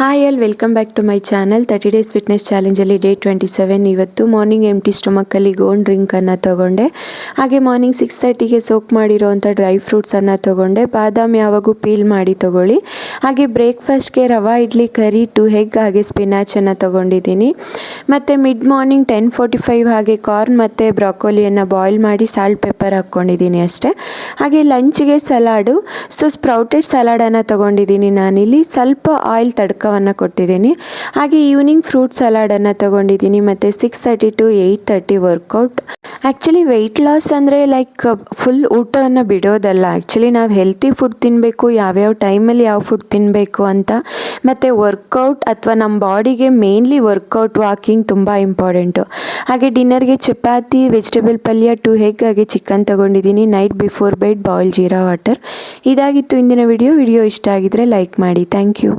Hi all welcome back to my channel thirty days fitness ಚಾಲೆಂಜಲ್ಲಿ day twenty seven ಇವತ್ತು morning empty ಸ್ಟೊಮಕ್ಕಲ್ಲಿ gold ಡ್ರಿಂಕನ್ನು ತೊಗೊಂಡೆ. ಹಾಗೆ morning six ತರ್ಟಿಗೆ soak ಮಾಡಿರೋವಂಥ ಡ್ರೈ ಫ್ರೂಟ್ಸನ್ನು ತೊಗೊಂಡೆ. ಬಾದಾಮ್ ಯಾವಾಗೂ ಪೀಲ್ ಮಾಡಿ ತೊಗೊಳ್ಳಿ. ಹಾಗೆ ಬ್ರೇಕ್ಫಾಸ್ಟ್ಗೆ rava, idli curry two egg ಹಾಗೆ ಸ್ಪಿನಾಚನ್ನು ತೊಗೊಂಡಿದ್ದೀನಿ. ಮತ್ತು mid morning ten forty five ಹಾಗೆ ಕಾರ್ನ್ ಮತ್ತು ಬ್ರಾಕೋಲಿಯನ್ನು ಬಾಯ್ಲ್ ಮಾಡಿ ಸಾಲ್ಟ್ ಪೆಪ್ಪರ್ ಹಾಕ್ಕೊಂಡಿದ್ದೀನಿ ಅಷ್ಟೇ. ಹಾಗೆ ಲಂಚ್ಗೆ ಸಲಾಡು ಸೊ ಸ್ಪ್ರೌಟೆಡ್ ಸಲಾಡನ್ನು ತೊಗೊಂಡಿದ್ದೀನಿ ನಾನಿಲ್ಲಿ. ಸ್ವಲ್ಪ ಆಯಿಲ್ ತಡ್ಕವನ್ನು ಕೊಟ್ಟಿದ್ದೀನಿ. ಹಾಗೆ ಈವ್ನಿಂಗ್ ಫ್ರೂಟ್ ಸಲಾಡನ್ನು ತೊಗೊಂಡಿದ್ದೀನಿ, ಮತ್ತು six thirty to eight thirty workout actually weight loss ಅಂದರೆ ಲೈಕ್ ಫುಲ್ ಊಟವನ್ನು ಬಿಡೋದಲ್ಲ. ಆ್ಯಕ್ಚುಲಿ ನಾವು ಹೆಲ್ತಿ ಫುಡ್ ತಿನ್ನಬೇಕು ಯಾವ್ಯಾವ ಟೈಮಲ್ಲಿ ಯಾವ ಫುಡ್ ತಿನ್ನಬೇಕು ಅಂತ. ಮತ್ತು ವರ್ಕೌಟ್ ಅಥವಾ ನಮ್ಮ ಬಾಡಿಗೆ ಮೇನ್ಲಿ ವರ್ಕೌಟ್ ವಾಕಿಂಗ್ ತುಂಬ ಇಂಪಾರ್ಟೆಂಟು ಹಾಗೆ ಡಿನ್ನರ್ಗೆ ಚಪಾತಿ ವೆಜಿಟೇಬಲ್ ಪಲ್ಯ ಟು ಹೆಗ್ ಹಾಗೆ ಚಿಕನ್ ತೊಗೊಂಡಿದ್ದೀನಿ. Night before bed boil jeera water ಇದಾಗಿತ್ತು ಇಂದಿನ ವಿಡಿಯೋ ವಿಡಿಯೋ ಇಷ್ಟ ಆಗಿದ್ರೆ ಲೈಕ್ ಮಾಡಿ. Thank you